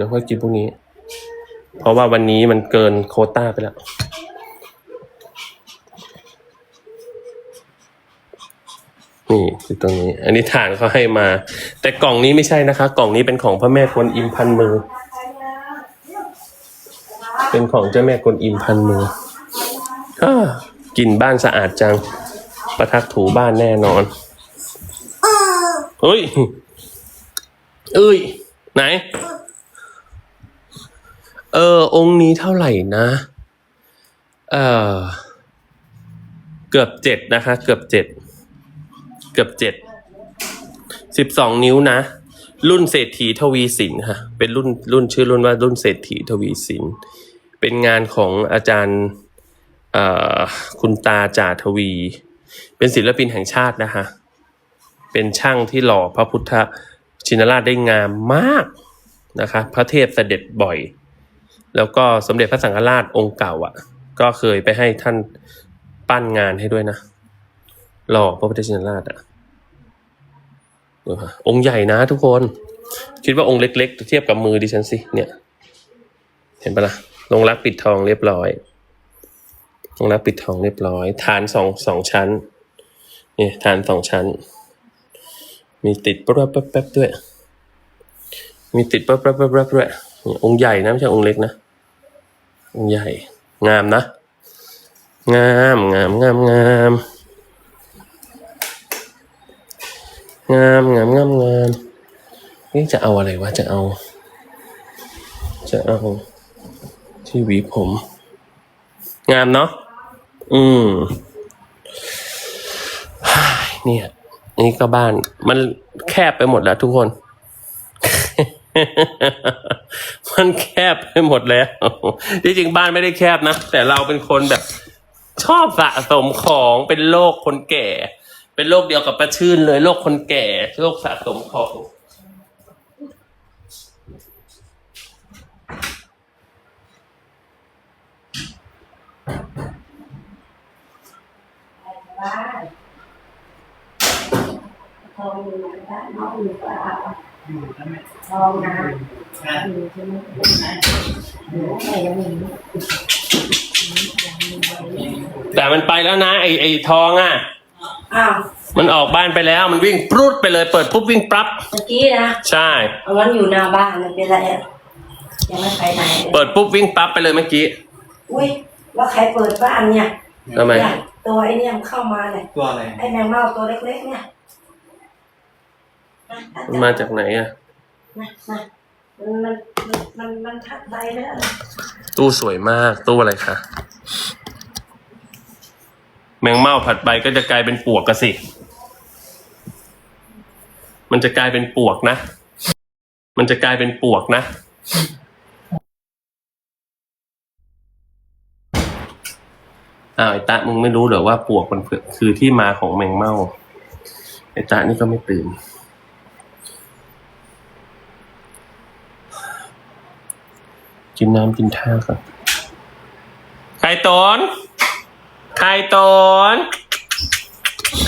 ดี๋ยวค่อยกินพรุ่งนี้ เพราะว่าวันนี้มันเกินโคต้าไปแล้ว นี่คือตรงนี้ อันนี้ฐานเขาให้มา แต่กล่องนี้ไม่ใช่นะคะ กล่องนี้เป็นของพระแม่กวนอิมพันมือ เป็นของเจ้าแม่กวนอิมพันมืออกลิ่นบ้านสะอาดจัง ประทักถูบ้านแน่นอนเฮ้ย เอ้ย ไหน เออ องค์นี้เท่าไหร่นะ เออเกือบเจ็ดนะคะ เกือบเจ็ด เกือบเจ็ด สิบสองนิ้วนะ รุ่นเศรษฐีทวีสินค่ะ เป็นรุ่นรุ่นชื่อรุ่นว่ารุ่นเศรษฐีทวีสิน เป็นงานของอาจารย์เออคุณตาจ่าทวี เป็นศิลปินแห่งชาตินะคะ เป็นช่างที่หล่อพระพุทธชินราชได้งามมากนะคะ พระเทพเสด็จบ่อย แล้วก็สมเด็จพระสังฆราชองค์เก่าอะ ก็เคยไปให้ท่านปั้นงานให้ด้วยนะหล่อพระพุทธชินราชอะดูฮะองค์ใหญ่นะทุกคน คิดว่าองค์เล็ก ๆ เทียบกับมือดิฉันสิเนี่ย เห็นปะล่ะลงรักปิดทองเรียบร้อยลงรักปิดทองเรียบร้อย ฐานสองสองชั้นนี่ฐานสองชั้น มีติดแป๊บแป๊บแป๊บด้วย มีติดแป๊บแป๊บแป๊บแป๊บด้วยองค์ใหญ่นะไม่ใช่องค์เล็กนะ ใหญ่ งามนะ งามงามงามงามงามงามงามงามนี่จะเอาอะไรวะจะเอา จะเอาที่หวีผม งามเนาะอืมเนี่ยนี่ก็บ้าน มันแคบไปหมดแล้วทุกคนันแคบไปหมดแล้วที่จริงบ้านไม่ได้แคบนะ แต่เราเป็นคนแบบชอบสะสมของเป็นโรคคนแก่ เป็นโรคเดียวกับประชื่นเลยโรคคนแก่โรคสะสมของบ้านทออยู่ไหนบ้านน้องอยู่เปล่า อยู่แล้วไหมทองนะนะอยู่ใช่ไหมเดี๋ยวแม่ยังมีแต่มันไปแล้วนะไอไอทองอะ อ้าวมันออกบ้านไปแล้วมันวิ่งปรุดไปเลยเปิดปุ๊บวิ่งปรับเมื่อกี้นะใช่ เอาวันอยู่หน้าบ้านมันเป็นไรอะยังไม่ไปไหนเลยเปิดปุ๊บวิ่งปั๊บไปเลยเมื่อกี้อุ้ยแล้วใครเปิดบ้านเนี่ยทำไม เนี่ยตัวไอ้เนี่ยมันเข้ามาเนี่ยตัวอะไร ไอ้แมงเม่าตัวเล็กๆเนี่ย มันมาจากไหนอะนะนะมันมันมันมันมันทัดใบแล้วตู้สวยมากตู้อะไรคะแมงเม่าผัดใบก็จะกลายเป็นปวกกะสิ มันจะกลายเป็นปวกนะ มันจะกลายเป็นปวกนะ อ้าวไอ้ตะมึงไม่รู้เหรอว่าปวกมันคือที่มาของแมงเม่า ไอ้ตะนี่ก็ไม่ตื่น กินน้ำกินท่าก่อนไข่ตนไข่ตน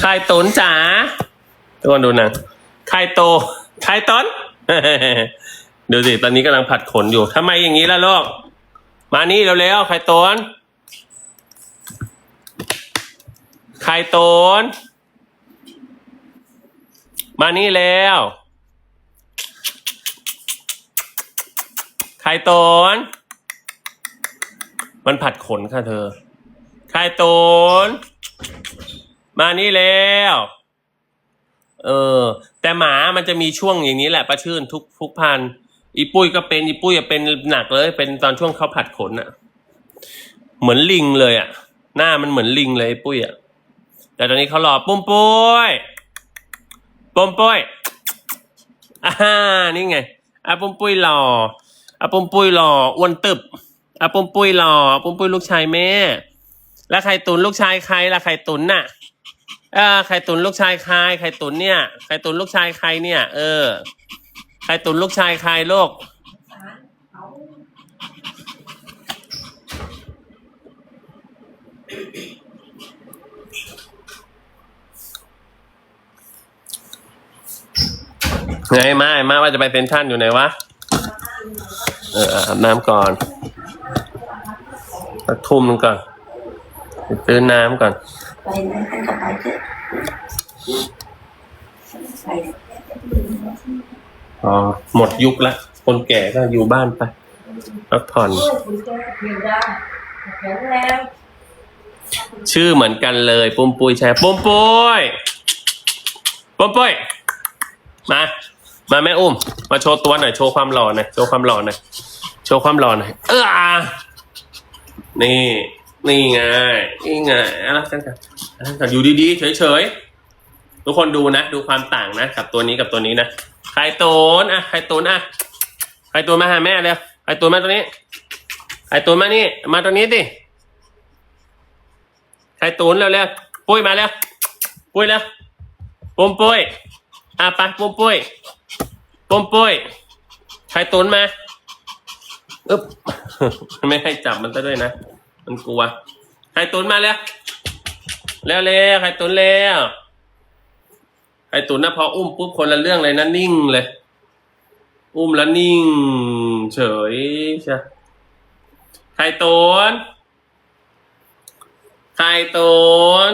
ไข่ตนจ๋าทุกคนดูนะไข่โตไข่ตนดูสิตอนนี้กำลังผัดขนอยู่ทำไมอย่างนี้ล่ะลูกมานี่เร็วๆไข่ตนไข่ตนมานี่แล้ว ไข่ตนมันผัดขนค่ะเธอ ไข่ตนมานี่แล้ว เออ แต่หมามันจะมีช่วงอย่างนี้แหละประชื่นทุกทุกพันธ์อีปุ้ยก็เป็น อีปุ้ยอะเป็นหนักเลย เป็นตอนช่วงเขาผัดขนอะเหมือนลิงเลยอะหน้ามันเหมือนลิงเลยอ้ปุ้ยอะแต่ตอนนี้เขารอปุ้มปุ้ยปุ้มปุ้ยอ่านี่ไงอะปุ้มปุ้ยรอ อาปุ้มปุ้ยหล่ออ้วนตึบอาปุ้มปุ้ยหล่อปุ้มปุ้ยลูกชายแม่ แล้วไข่ตุนลูกชายใครล่ะไข่ตุนน่ะเออไข่ตุนลูกชายใครไข่ตุนเนี่ยไข่ตุนลูกชายใครเนี่ย เออไข่ตุนลูกชายใครลูกไงมาไอ้มาว่าจะไปเซ็นทรันอยู่ไหนวะ เอออาบน้ำก่อนสักทุ่มหนึงก่อนไปซื้อน้ำก่อน ไปนะให้กับไปเถอะไปอ๋อหมดยุคละ คนแก่ก็อยู่บ้านไปพักผ่อน ชื่อเหมือนกันเลยปุ้มปุ้ยแชร์ปุ้มปุ้ยปุ้มปุ้ยมา มาแม่อุ้ม มาโชว์ตัวหน่อย โชว์ความหล่อหน่อย โชว์ความหล่อหน่อย โชว์ความหล่อหน่อย เอออะนี่ นี่ไง นี่ไงอะไรกันกันอะไรกันอยู่ดีๆ เฉยๆ ทุกคนดูนะ ดูความต่างนะ กับตัวนี้กับตัวนี้นะไข่ตูนอะไข่ตูนอะไข่ตูนมาหาแม่เร็วไข่ตูนมาตัวนี้ไข่ตูนมานี่ มาตัวนี้ดิไข่ตูนเร็วๆปุ้ยมาเร็วปุ้ยเร็วปุ้มปุ้ยอะไปปุ้มปุ้ย ป้มปุ้ยไข่ตูนมาอึ๊บไม่ให้จับมันซะด้วยนะ มันกลัวไข่ตูนมาเร็วเร็วเร็วไข่ตูนเร็วไข่ตูนนะพออุ้มปุ๊บคนละเรื่องเลยนะนิ่งเลย อุ้มแล้วนิ่ง เฉยใช่ไข่ตูนไข่ตูน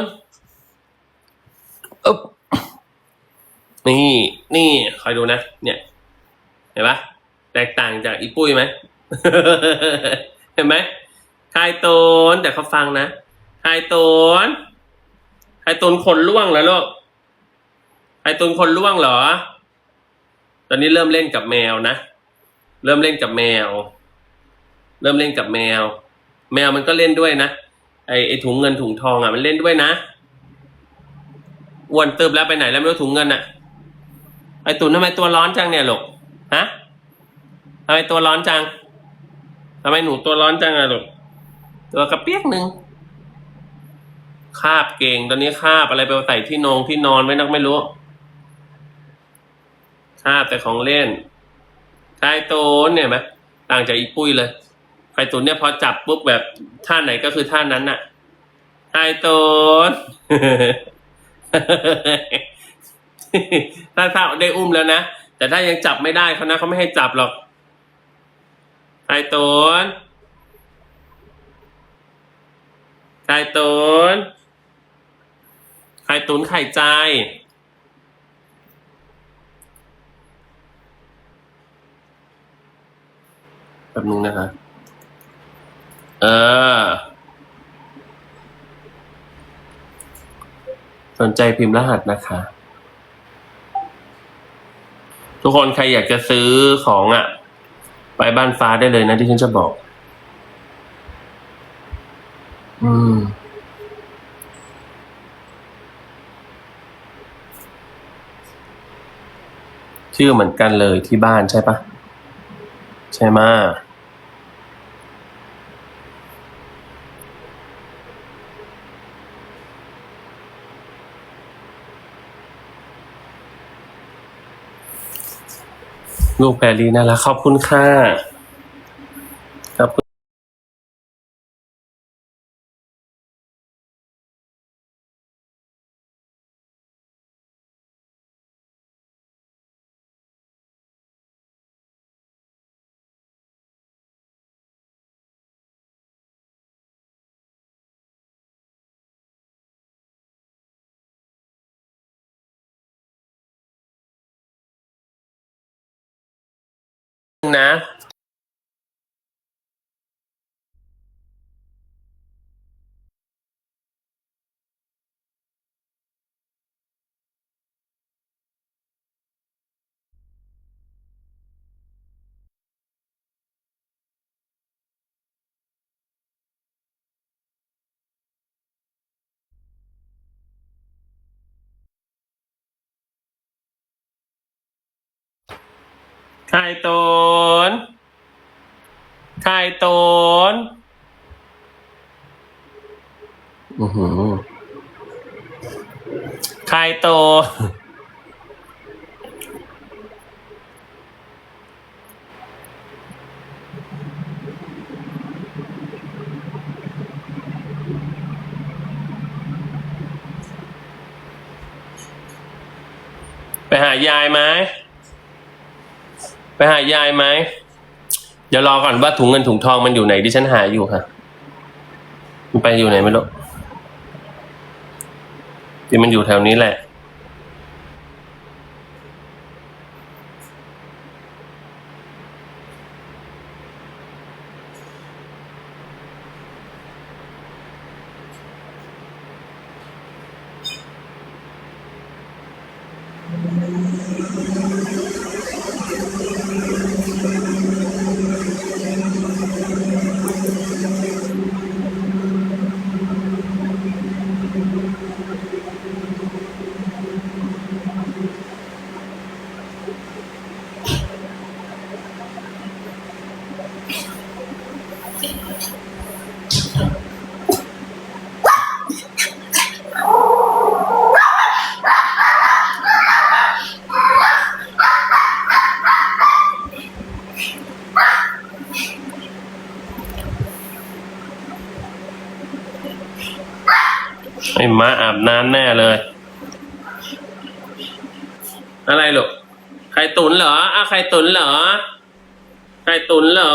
อึ๊บ นี่นี่คอยดูนะ เนี่ย เห็นปะแตกต่างจากอีปุ้ยไหมเห็นไหมไข่ตูนแต่เขาฟังนะไข่ตูนไข่ตูนคนล่วงแล้วลูกไข่ตูนคนล่วงเหรอ ตอนนี้เริ่มเล่นกับแมวนะเริ่มเล่นกับแมว เริ่มเล่นกับแมว แมวมันก็เล่นด้วยนะไอไอถุงเงินถุงทองอะมันเล่นด้วยนะอ้วนเติบแล้วไปไหนแล้วไม่รู้ถุงเงินอะ ไอตุนทำไมตัวร้อนจังเนี่ยลูกฮะทำไมตัวร้อนจังทำไมหนูตัวร้อนจังอะลูกตัวกระเปียกหนึ่งคาบเก่งตอนนี้คาบอะไรไปใส่ที่นองที่นอนไว้นักไม่รู้คาบแต่ของเล่นชายโตนเนี่ยไหมต่างจากอีปุ้ยเลยไข่ตุ๋นเนี่ยพอจับปุ๊บแบบท่าไหนก็คือท่านั้นน่ะไข่ตุ๋น ถ้าถ้าได้อุ้มแล้วนะ แต่ถ้ายังจับไม่ได้เขานะเขาไม่ให้จับหรอกไข่ตุ๋นไข่ตุ๋นไข่ตุ๋นไข่ใจ แบบนึงนะคะ เออ สนใจพิมพ์รหัสนะคะ ทุกคนใครอยากจะซื้อของอะ่ะ ไปบ้านฟ้าได้เลยนะที่ฉันจะบอก อืมชื่อเหมือนกันเลยที่บ้านใช่ปะใช่ม ลูกแพรรี่น่ารักขอบคุณค่ะ นะ ไข่ตนไข่ตนอือหือไข่โตนไปหายายไหม ไปหายายไหมเดี๋ยวรอก่อนว่าถุงเงินถุงทองมันอยู่ไหนที่ฉันหาอยู่ค่ะมันไปอยู่ไหนไม่รู้ที่มันอยู่แถวนี้แหละ ไอ้ ม้าน้ำแน่เลย อะไรลูกไข่ตุนเหรออ้าวไข่ตุนเหรอไข่ตุนเหรอ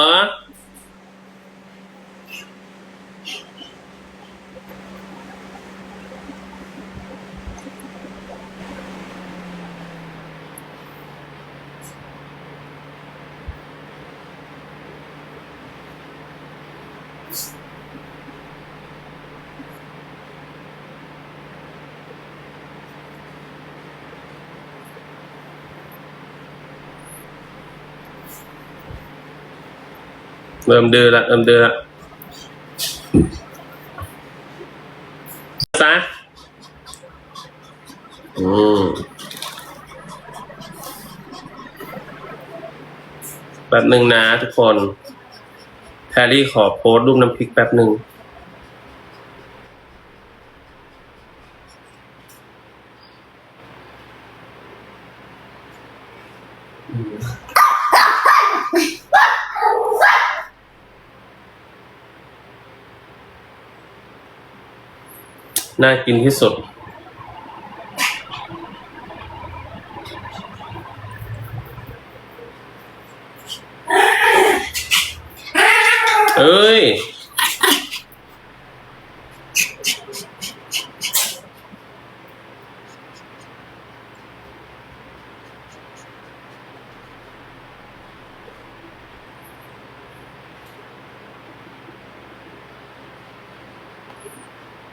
เริ่มดื้อละเริ่มดื้อละซะอืมแป๊บหนึ่งนะทุกคนแพรรี่ขอโพสต์รูปน้ำพริกแป๊บหนึ่ง น่ากินที่สุด เอ้ย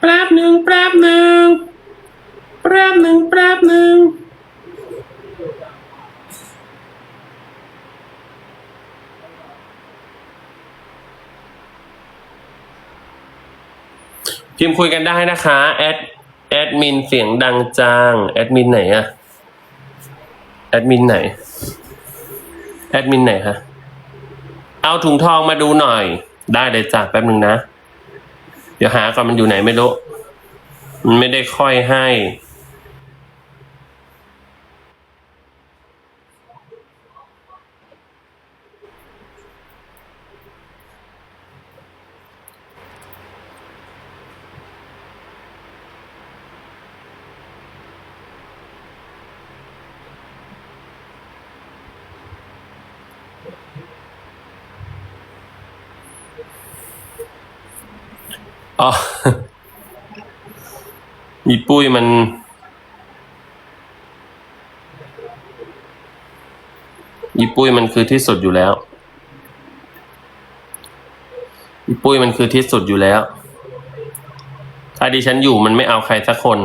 แป๊บหนึ่งแป๊บหนึ่งแป๊บหนึ่งแป๊บหนึ่งพิ มพ์คุยกันได้นะคะแอดแอดมินเสียงดังจังแอดมินไหนอะแอดมินไหนแอดมินไหนคะเอาถุงทองมาดูหน่อย ได้เลยจ้ะแป๊บหนึ่งนะ เดี๋ยวหาก่อนมันอยู่ไหนไม่รู้มันไม่ได้ค่อยให้ อ๋ออีปุ้ยมัน อีปุ้ยมันคือที่สุดอยู่แล้ว อีปุ้ยมันคือที่สุดอยู่แล้ว ถ้าดิฉันอยู่มันไม่เอาใครสักคน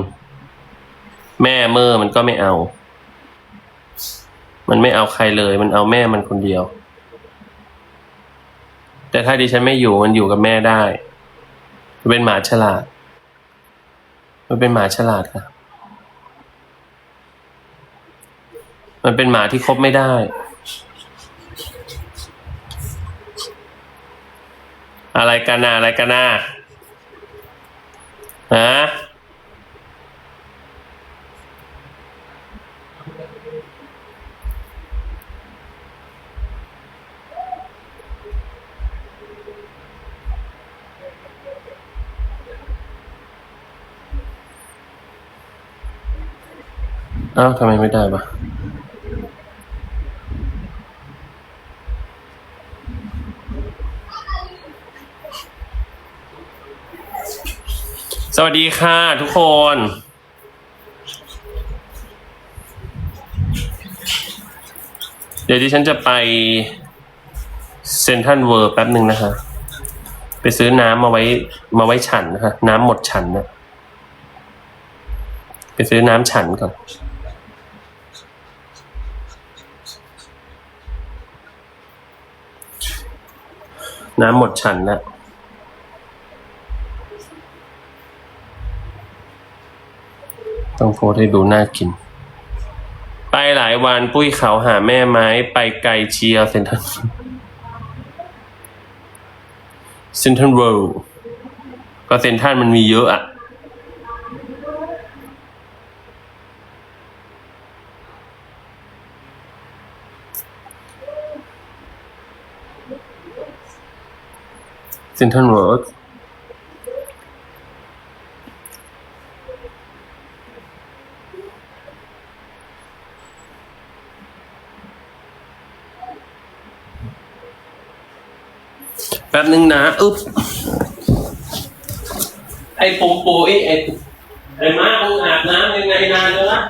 แม่เมอมันก็ไม่เอา มันไม่เอาใครเลย มันเอาแม่มันคนเดียว แต่ถ้าดิฉันไม่อยู่มันอยู่กับแม่ได้ มันเป็นหมาฉลาด มันเป็นหมาฉลาดค่ะ มันเป็นหมาที่คบไม่ได้ อะไรกันนะอะไรกันนะฮะ อ้าวทำไมไม่ได้ปะสวัสดีค่ะทุกคน เดี๋ยวที่ฉันจะไปเซ็นทรัลเวิร์แป๊บหนึ่งนะคะ ไปซื้อน้ำมาไว้มาไว้ฉันนะคะ น้ำหมดฉันนะไปซื้อน้ำฉันก่อน น้ำหมดฉันแล้วต้องโพสให้ดูน่ากิน ไปหลายวันปุ้ยเขาหาแม่ไม้ไปไกลเชียร์เซนทันเซนทันเวิลด์ก็เซนทันมันมีเยอะอะ เซนทันเวิร์ดแป๊บนึงนะ อึ๊บ ไอ้ปูปูไอ้ไอ้ไอ้มามึงอาบน้ำยังไงนานแล้วนะ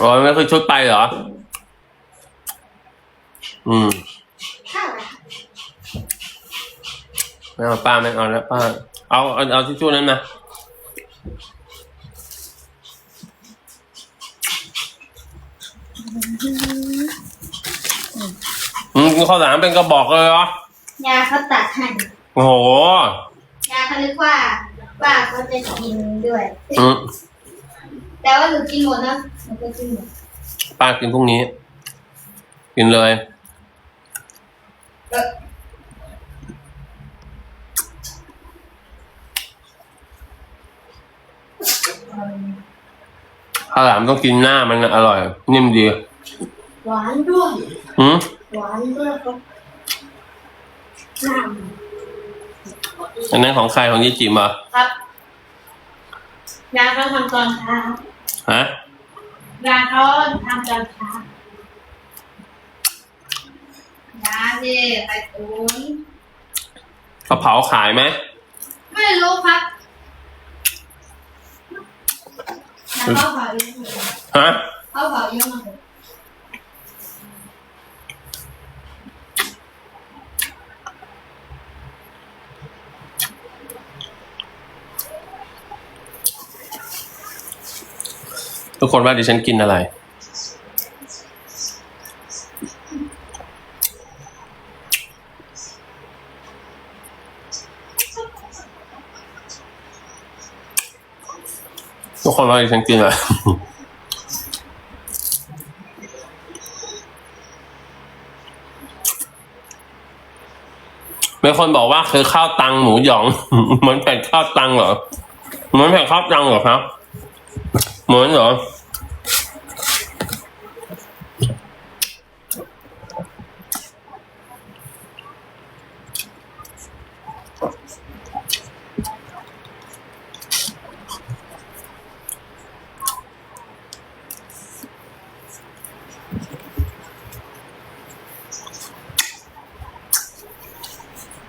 อ๋อไม่ เคยชุดไปเหรอ อืมไม่เอาป้าไม่เอาแล้วป้า เอาเอาเอาทิชชู่นั้นมาอืมข้าวสารเป็นกระบอกเลยเหรอยาเขาตัดให้โอ้โหยาเขานึกว่าว่าเขาจะกินด้วย อืมแต่ว่าหนูกินหมดนะหนูก็กินหมด ป้ากินพรุ่งนี้ กินเลยเออข้าวหลามต้องกินหน้ามันอร่อย นิ่มดี หวานด้วยอืมหวานด้วยครับน้อันนั้นของใครของยี่จิมเหรอะำครับยาเขาทำตอนเช้าฮะ ยาเขาทำตอนเช้ายาสิไปตุนเขาเผาขายไหมไม่รู้ครับแต่เขาเผาเยอะเลยฮะ เขาเผาเยอะมากเลย ทุกคนว่าดิฉันกินอะไร ทุกคนว่าดิฉันกินอะไรมีคนบอกว่าคือข้าวตังหมูหยอง เหมือนแผ่นข้าวตังเหรอเหมือนแผ่นข้าวตังเหรอครับ เหมือนเหรอ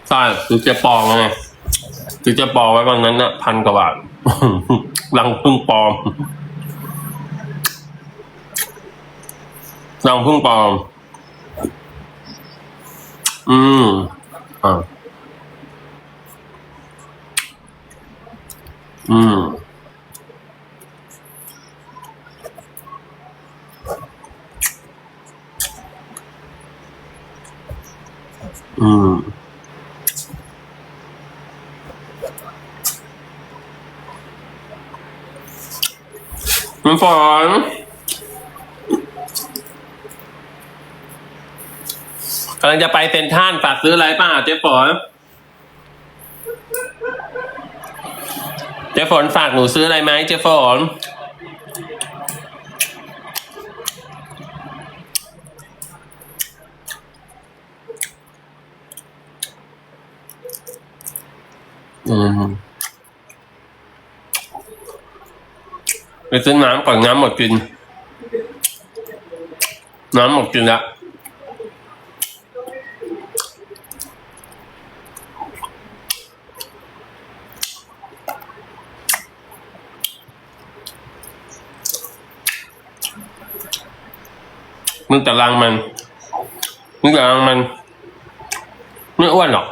ใช่คือเจ๊ปองไงคือเจ๊ปองไว้วันนั้นน่ะพันกว่าบาทรังพึ่งปลอม รังพึ่งปลอม อืมอ่าอืม อืมมันฝนกำลังจะไปเซ็นทรัลฝากซื้ออะไรป่ะเจ๊ฝนเจ๊ฝนฝากหนูซื้ออะไรไหมเจ๊ฝนอืมไปซื้อน้ำก่อนน้ำหมดกิน น้ำหมดกินละ มึงแต่รังมัน มึงแต่รังมันไม่อ้วนหรอก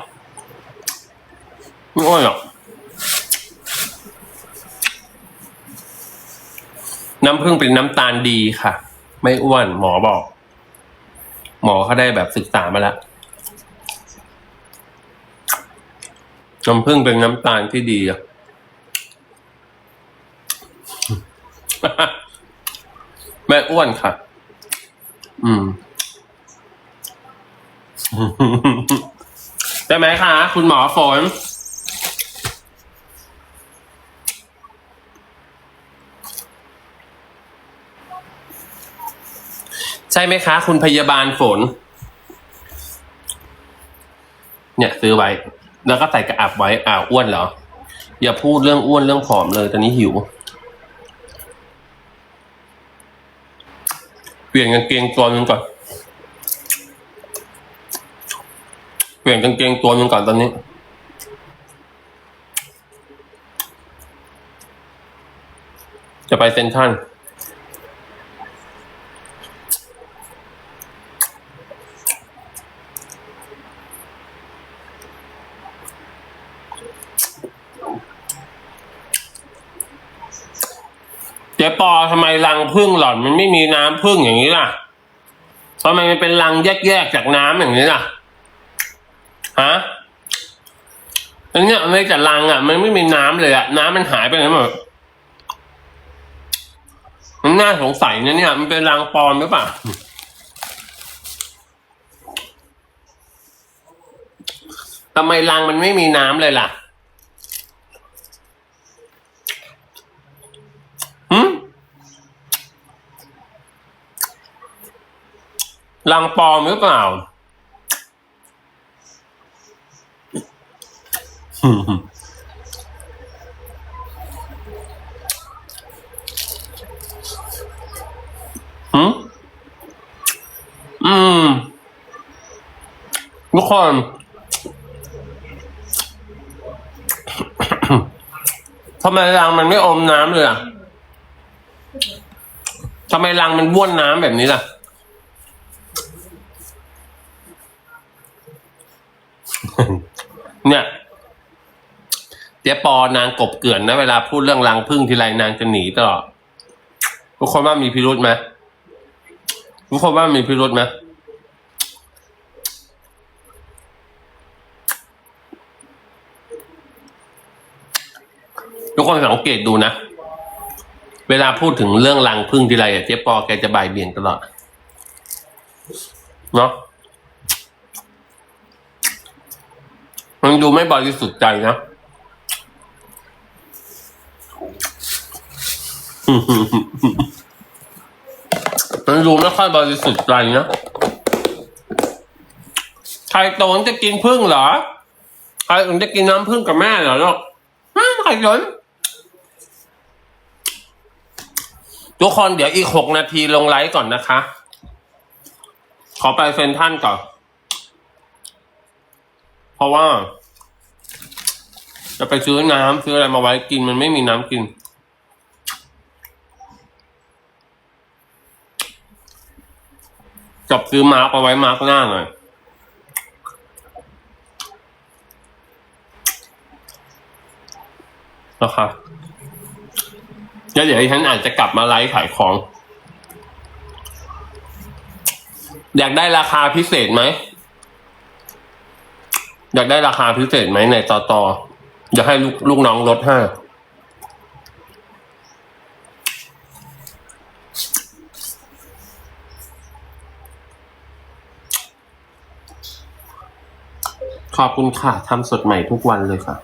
ไม่อ้วนหรอกน้ำผึ้งเป็นน้ำตาลดีค่ะ ไม่อ้วนหมอบอก หมอเขาได้แบบศึกษามาแล้วน้ำผึ้งเป็นน้ำตาลที่ดีอะไม่อ้วนค่ะ อืม ได้ไหมคะ คุณหมอฝน ใช่ไหมคะ คุณพยาบาลฝน เนี่ย ซื้อไว้ แล้วก็ใส่กระอับไว้ อ้าวอ้วนเหรอ อย่าพูดเรื่องอ้วนเรื่องผอมเลย ตอนนี้หิว ปลี่ยนกางเกงตัวหนึงก่อน เปลี่ยนกางเกงตัวหนึงก่อนตอนนี้ จะไปเซ็นทรัล จ๊ปอทำไมรังพึ่งหล่อนมันไม่มีน้ำพึ่งอย่างนี้ล่ะทำไมมันเป็นรังแยกๆจากน้ำอย่างนี้ล่ะฮะอันเนี้ยไม่แต่รังอะ มันไม่มีน้ำเลยอะ น้ำมันหายไปไหนหมดมันน่าสงสัยนะเนี่ย มันเป็นรังปลอมหรือเปล่าทำไมรังมันไม่มีน้ำเลยล่ะ รังปลอมหรือเปล่าหืมอืมทุกคนทำไมรังมันไม่อมน้ำเลยอะทำไมรังมันบ้วนน้ำแบบนี้ล่ะ เนี่ยเจ๊ปอนางกบเกลื่อนนะเวลาพูดเรื่องรังพึ่งทีไรนางจะหนีตลอดทุกคนว่ามีพิรุธไหมทุกคนว่ามีพิรุธไหมทุกคนสังเกตดูนะ เวลาพูดถึงเรื่องรังพึ่งทีไรเจ๊ปอแกจะบ่ายเบี่ยงตลอด เนาะ มันดูไม่บริสุทธิ์ใจนะมันดูไม่ค่อยบริสุทธิ์ใจนะใครโตนจะกินพึ่งเหรอใครถึงจะกินน้ำพึ่งกับแม่เหรอลูกฮะใครสนทุกคนเดี๋ยวอีกหกนาทีลงไลฟ์ก่อนนะคะ ขอไปเซ็นทรันก่อน เพราะว่า จะไปซื้อน้ำซื้ออะไรมาไว้กินมันไม่มีน้ำกิน จับซื้อมาร์กเอาไว้มาร์กหน้าหน่อยนะคะแล้วเดี๋ยวฉันอาจจะกลับมาไลฟ์ขายของ อยากได้ราคาพิเศษไหม อยากได้ราคาพิเศษไหมในต่อต่ออยากให้ลูกลูกน้องลดให้ขอบคุณค่ะทำสดใหม่ทุกวันเลยค่ะ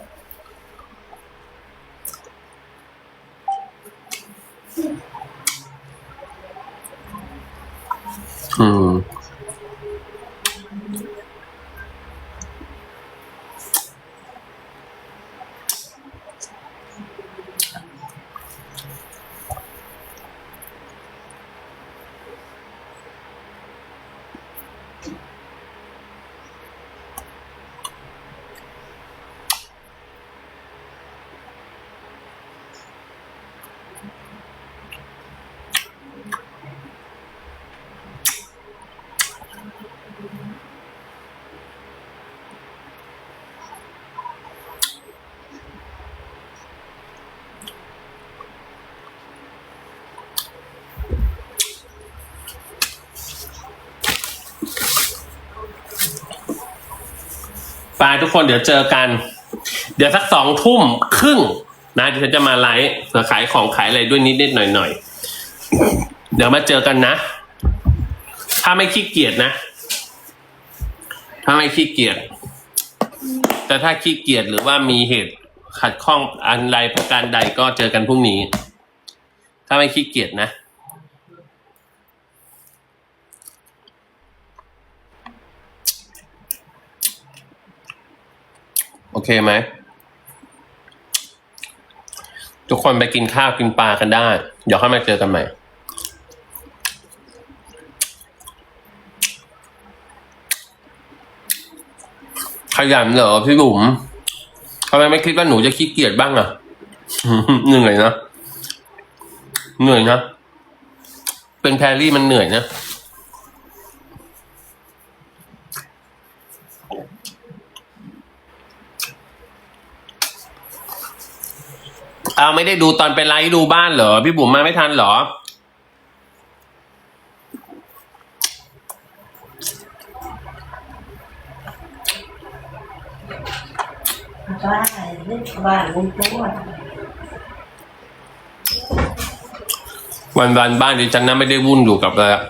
ไปทุกคนเดี๋ยวเจอกัน เดี๋ยวสักสองทุ่มครึ่งนะเดี๋ยวฉันจะมาไลฟ์เผื่อขายของขายอะไรด้วยนิดนิดหน่อยหน่อยเดี๋ยวมาเจอกันนะ ถ้าไม่ขี้เกียจนะ ถ้าไม่ขี้เกียจแต่ถ้าขี้เกียจหรือว่ามีเหตุขัดข้องอันใดประการใดก็เจอกันพรุ่งนี้ ถ้าไม่ขี้เกียจนะ เคไหม ทุกคนไปกินข้าวกินปลากันได้ เดี๋ยวค่อยมาเจอกันใหม่ขยันเหรอพี่บุ๋มทำไมไม่คิดว่าหนูจะขี้เกียจบ้างอะเหนื่อยนะ เหนื่อยนะ เป็นแพรรี่มันเหนื่อยนะ เอา ไม่ได้ดูตอนไปไลฟ์ดูบ้านเหรอ พี่บุ๋มมาไม่ทันเหรอ บ้านเล่นบ้านลุงตัววันวันบ้านดิฉันนะไม่ได้วุ่นอยู่กับอะไรอะ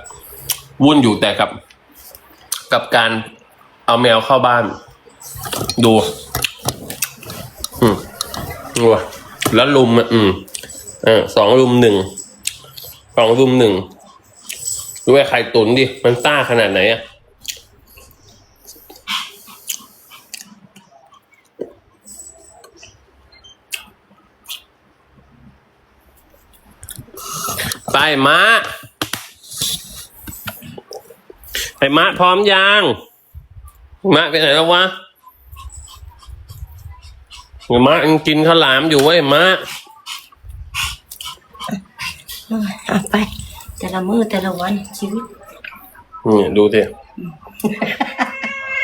วุ่นอยู่แต่กับ กับการเอาแมวเข้าบ้าน ดู อืมดูอะ แล้วลุมอะอืมเออสองลุมหนึ่งสองลุมหนึ่งดูไอ้ไข่ตุ๋นดิ มันต้าขนาดไหนอะไปมาไอ้มะพร้อมยังมะไปไหนแล้ววะ ไอ้มะยังกินข้าวหลามอยู่เว้ยมะเอาไป แต่ละมือแต่ละวันชีวิตนี่ดูสิ